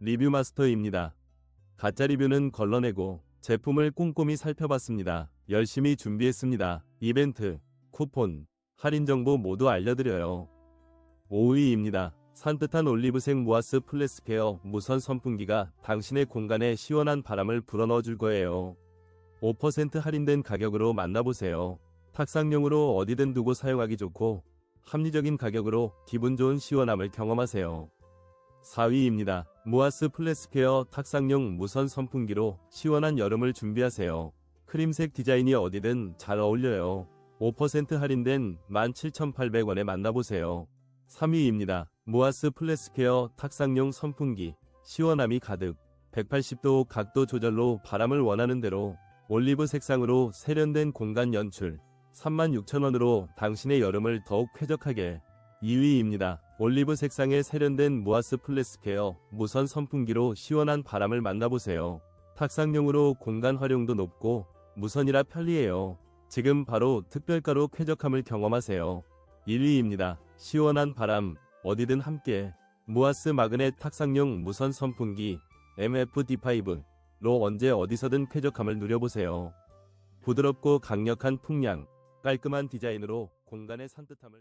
리뷰 마스터입니다. 가짜 리뷰는 걸러내고 제품을 꼼꼼히 살펴봤습니다. 열심히 준비했습니다. 이벤트, 쿠폰, 할인 정보 모두 알려드려요. 5위입니다. 산뜻한 올리브색 무아스 플래스케어 무선 선풍기가 당신의 공간에 시원한 바람을 불어넣어 줄 거예요. 5% 할인된 가격으로 만나보세요. 탁상용으로 어디든 두고 사용하기 좋고 합리적인 가격으로 기분 좋은 시원함을 경험하세요. 4위입니다. 무아스 플래스케어 탁상용 무선 선풍기로 시원한 여름을 준비하세요. 크림색 디자인이 어디든 잘 어울려요. 5% 할인된 17,800원에 만나보세요. 3위입니다. 무아스 플래스케어 탁상용 선풍기 시원함이 가득 180도 각도 조절로 바람을 원하는 대로 올리브 색상으로 세련된 공간 연출 36,000원으로 당신의 여름을 더욱 쾌적하게 2위입니다. 올리브 색상의 세련된 무아스 플래스케어 무선 선풍기로 시원한 바람을 만나보세요. 탁상용으로 공간 활용도 높고 무선이라 편리해요. 지금 바로 특별가로 쾌적함을 경험하세요. 1위입니다. 시원한 바람 어디든 함께 무아스 마그넷 탁상용 무선 선풍기 MFD5로 언제 어디서든 쾌적함을 누려보세요. 부드럽고 강력한 풍량, 깔끔한 디자인으로 공간의 산뜻함을